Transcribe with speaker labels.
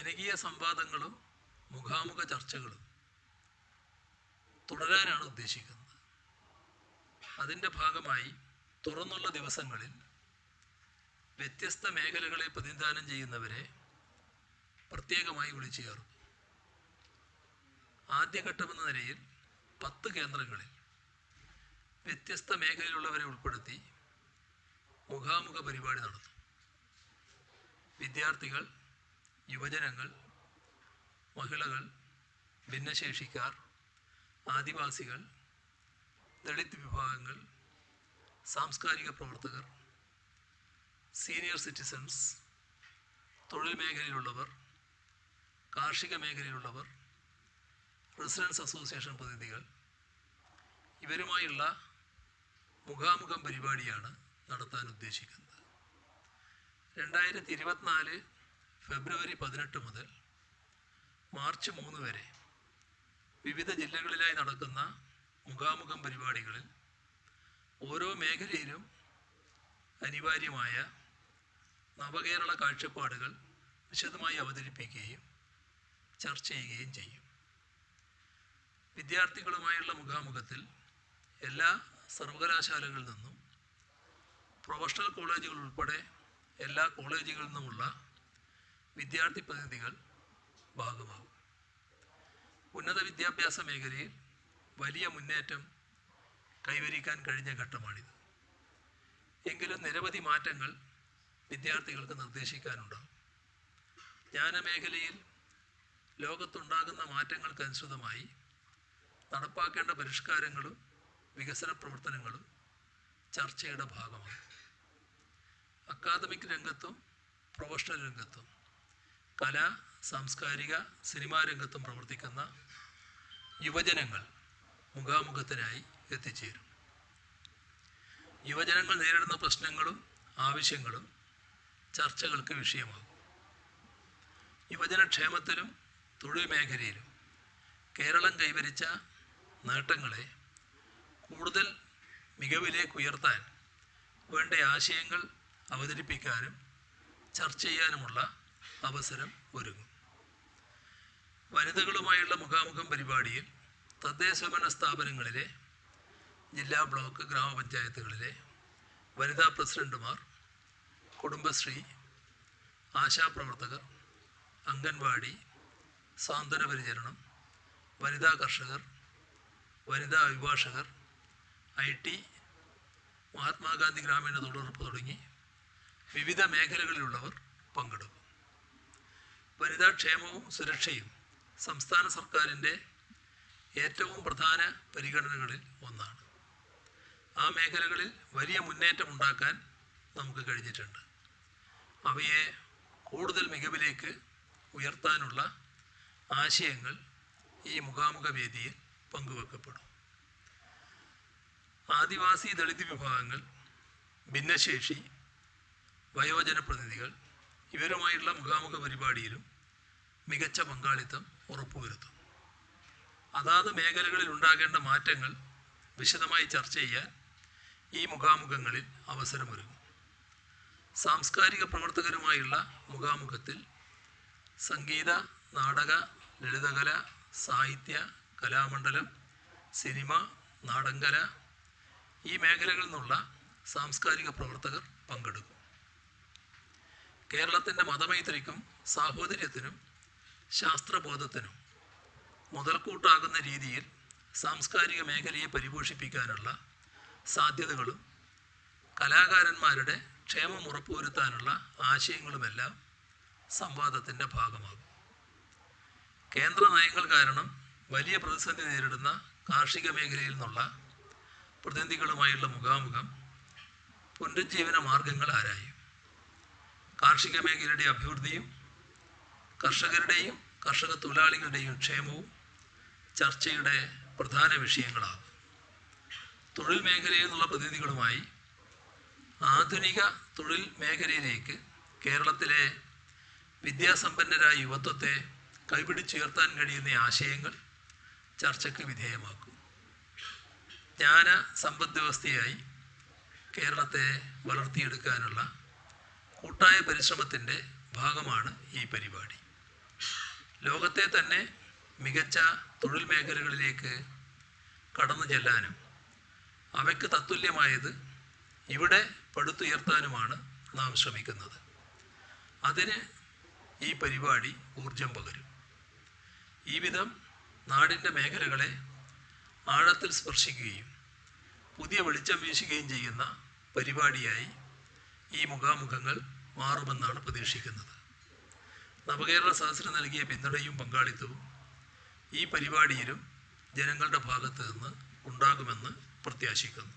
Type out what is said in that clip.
Speaker 1: ജനകീയ സംവാദങ്ങളും മുഖാമുഖ ചർച്ചകളും തുടരാനാണ് ഉദ്ദേശിക്കുന്നത്. അതിന്റെ ഭാഗമായി തുറന്നുള്ള ദിവസങ്ങളിൽ വ്യത്യസ്ത മേഖലകളെ പ്രതിനിധാനം ചെയ്യുന്നവരെ പ്രത്യേകമായി വിളിച്ചു ചേർക്കും. ആദ്യഘട്ടമെന്ന നിലയിൽ പത്ത് കേന്ദ്രങ്ങളിൽ വ്യത്യസ്ത മേഖലയിലുള്ളവരെ ഉൾപ്പെടുത്തി മുഖാമുഖ പരിപാടി നടത്തും. വിദ്യാർത്ഥികൾ യുവജനങ്ങൾ മഹിളകൾ ഭിന്നശേഷിക്കാർ ആദിവാസികൾ ദളിത് വിഭാഗങ്ങൾ സാംസ്കാരിക പ്രവർത്തകർ സീനിയർ സിറ്റിസൺസ് തൊഴിൽ മേഖലയിലുള്ളവർ കാർഷിക മേഖലയിലുള്ളവർ റെസിഡൻസ് അസോസിയേഷൻ പ്രതിനിധികൾ ഇവരുമായുള്ള മുഖാമുഖം പരിപാടിയാണ് നടത്താൻ ഉദ്ദേശിക്കുന്നത്. രണ്ടായിരത്തി ഇരുപത്തിനാല് ഫെബ്രുവരി പതിനെട്ട് മുതൽ മാർച്ച് മൂന്ന് വരെ വിവിധ ജില്ലകളിലായി നടക്കുന്ന മുഖാമുഖം പരിപാടികളിൽ ഓരോ മേഖലയിലും അനിവാര്യമായ നവകേരള കാഴ്ചപ്പാടുകൾ വിശദമായി അവതരിപ്പിക്കുകയും ചർച്ച ചെയ്യുകയും ചെയ്യും. വിദ്യാർത്ഥികളുമായുള്ള മുഖാമുഖത്തിൽ എല്ലാ സർവകലാശാലകളിൽ നിന്നും പ്രൊഫഷണൽ കോളേജുകൾ ഉൾപ്പെടെ എല്ലാ കോളേജുകളിൽ നിന്നുമുള്ള വിദ്യാർത്ഥി പ്രതിനിധികൾ ഭാഗമാകും ഉന്നത വിദ്യാഭ്യാസ മേഖലയിൽ വലിയ മുന്നേറ്റം കൈവരിക്കാൻ കഴിഞ്ഞ ഘട്ടമാണിത്. എങ്കിലും നിരവധി മാറ്റങ്ങൾ വിദ്യാർത്ഥികൾക്ക് നിർദ്ദേശിക്കാനുണ്ടാകും ജ്ഞാനമേഖലയിൽ ലോകത്തുണ്ടാകുന്ന മാറ്റങ്ങൾക്കനുസൃതമായി നടപ്പാക്കേണ്ട പരിഷ്കാരങ്ങളും വികസന പ്രവർത്തനങ്ങളും ചർച്ചയുടെ ഭാഗമാണ് അക്കാദമിക് രംഗത്തും പ്രൊഫഷണൽ രംഗത്തും കല സാംസ്കാരിക സിനിമാ രംഗത്തും പ്രവർത്തിക്കുന്ന യുവജനങ്ങൾ മുഖാമുഖത്തിനായി എത്തിച്ചേരും. യുവജനങ്ങൾ നേരിടുന്ന പ്രശ്നങ്ങളും ആവശ്യങ്ങളും ചർച്ചകൾക്ക് വിഷയമാകും. യുവജനക്ഷേമത്തിലും തൊഴിൽ മേഖലയിലും കേരളം കൈവരിച്ച നേട്ടങ്ങളെ കൂടുതൽ മികവിലേക്ക് ഉയർത്താൻ വേണ്ട ആശയങ്ങൾ അവതരിപ്പിക്കാനും ചർച്ച ചെയ്യാനുമുള്ള അവസരം ഒരുങ്ങും. വനിതകളുമായുള്ള മുഖാമുഖം പരിപാടിയിൽ തദ്ദേശഭരണ സ്ഥാപനങ്ങളിലെ ജില്ലാ ബ്ലോക്ക് ഗ്രാമപഞ്ചായത്തുകളിലെ വനിതാ പ്രസിഡന്റുമാർ കുടുംബശ്രീ ആശാപ്രവർത്തകർ അംഗൻവാടി സാന്ത്വന പരിചരണം വനിതാ കർഷകർ വനിതാ അഭിഭാഷകർ ഐ ടി മഹാത്മാഗാന്ധി ഗ്രാമീണ തൊഴിലുറപ്പ് തുടങ്ങി വിവിധ മേഖലകളിലുള്ളവർ പങ്കെടുക്കും. വനിതാ ക്ഷേമവും സുരക്ഷയും സംസ്ഥാന സർക്കാരിന്റെ ഏറ്റവും പ്രധാന പരിഗണനകളിൽ ഒന്നാണ്. ആ മേഖലകളിൽ വലിയ മുന്നേറ്റം ഉണ്ടാക്കാൻ നമുക്ക് കഴിഞ്ഞിട്ടുണ്ട്. അവയെ കൂടുതൽ മികവിലേക്ക് ഉയർത്താനുള്ള ആശയങ്ങൾ ഈ മുഖാമുഖ വേദിയിൽ പങ്കുവെക്കപ്പെടും. ആദിവാസി ദളിത് വിഭാഗങ്ങൾ ഭിന്നശേഷി വയോജന പ്രതിനിധികൾ ഇവരുമായുള്ള മുഖാമുഖ പരിപാടിയിലും മികച്ച പങ്കാളിത്തം ഉറപ്പുവരുത്തും. അതാത് മേഖലകളിൽ ഉണ്ടാകേണ്ട മാറ്റങ്ങൾ വിശദമായി ചർച്ച ചെയ്യാൻ ഈ മുഖാമുഖങ്ങളിൽ അവസരമൊരുങ്ങും. സാംസ്കാരിക പ്രവർത്തകരുമായുള്ള മുഖാമുഖത്തിൽ സംഗീത നാടക ലളിതകല സാഹിത്യ കലാമണ്ഡലം സിനിമ നാടൻകല ഈ മേഖലകളിൽ നിന്നുള്ള സാംസ്കാരിക പ്രവർത്തകർ പങ്കെടുക്കും. കേരളത്തിന്റെ മതമൈത്രിക്കും സാഹോദര്യത്തിനും ശാസ്ത്രബോധത്തിനും മുതൽക്കൂട്ടാകുന്ന രീതിയിൽ സാംസ്കാരിക മേഖലയെ പരിപോഷിപ്പിക്കാനുള്ള സാധ്യതകളും കലാകാരന്മാരുടെ ക്ഷേമം ഉറപ്പുവരുത്താനുള്ള ആശയങ്ങളുമെല്ലാം സംവാദത്തിന്റെ ഭാഗമാകും. കേന്ദ്ര നയങ്ങൾ കാരണം വലിയ പ്രതിസന്ധി നേരിടുന്ന കാർഷിക മേഖലയിൽ നിന്നുള്ള പ്രതിനിധികളുമായുള്ള മുഖാമുഖം പുനരുജ്ജീവന മാർഗങ്ങൾ ആരായും കാർഷിക മേഖലയുടെ അഭിവൃദ്ധിയും കർഷകരുടെയും കർഷക തൊഴിലാളികളുടെയും ക്ഷേമവും ചർച്ചയുടെ പ്രധാന വിഷയങ്ങളാകും. തൊഴിൽ മേഖലയിൽ നിന്നുള്ള പ്രതിനിധികളുമായി ആധുനിക തൊഴിൽ മേഖലയിലേക്ക് കേരളത്തിലെ വിദ്യാസമ്പന്നരായ യുവത്വത്തെ കൈപിടിച്ചുയർത്താൻ കഴിയുന്ന ആശയങ്ങൾ ചർച്ചയ്ക്ക് വിധേയമാക്കും. ജ്ഞാന സമ്പദ് വ്യവസ്ഥയായി കേരളത്തെ വളർത്തിയെടുക്കാനുള്ള കൂട്ടായ പരിശ്രമത്തിന്റെ ഭാഗമാണ് ഈ പരിപാടി. ലോകത്തെ തന്നെ മികച്ച തൊഴിൽ മേഖലകളിലേക്ക് കടന്നു ചെല്ലാനും അവയ്ക്ക് തത്തുല്യമായത് ഇവിടെ പടുത്തുയർത്താനുമാണ് നാം ശ്രമിക്കുന്നത്. അതിന് ഈ പരിപാടി ഊർജം പകരും. ഈ വിധം നാടിന്റെ മേഖലകളെ ആഴത്തിൽ സ്പർശിക്കുകയും പുതിയ വെളിച്ചം വീശുകയും ചെയ്യുന്ന പരിപാടിയായി ഈ മുഖാമുഖങ്ങൾ മാറുമെന്നാണ് പ്രതീക്ഷിക്കുന്നത്. നവകേരള സദസ്സിന് നൽകിയ പിന്തുണയും പങ്കാളിത്തവും ഈ പരിപാടിയിലും ജനങ്ങളുടെ ഭാഗത്തു നിന്ന് ഉണ്ടാകുമെന്ന് പ്രത്യാശിക്കുന്നു.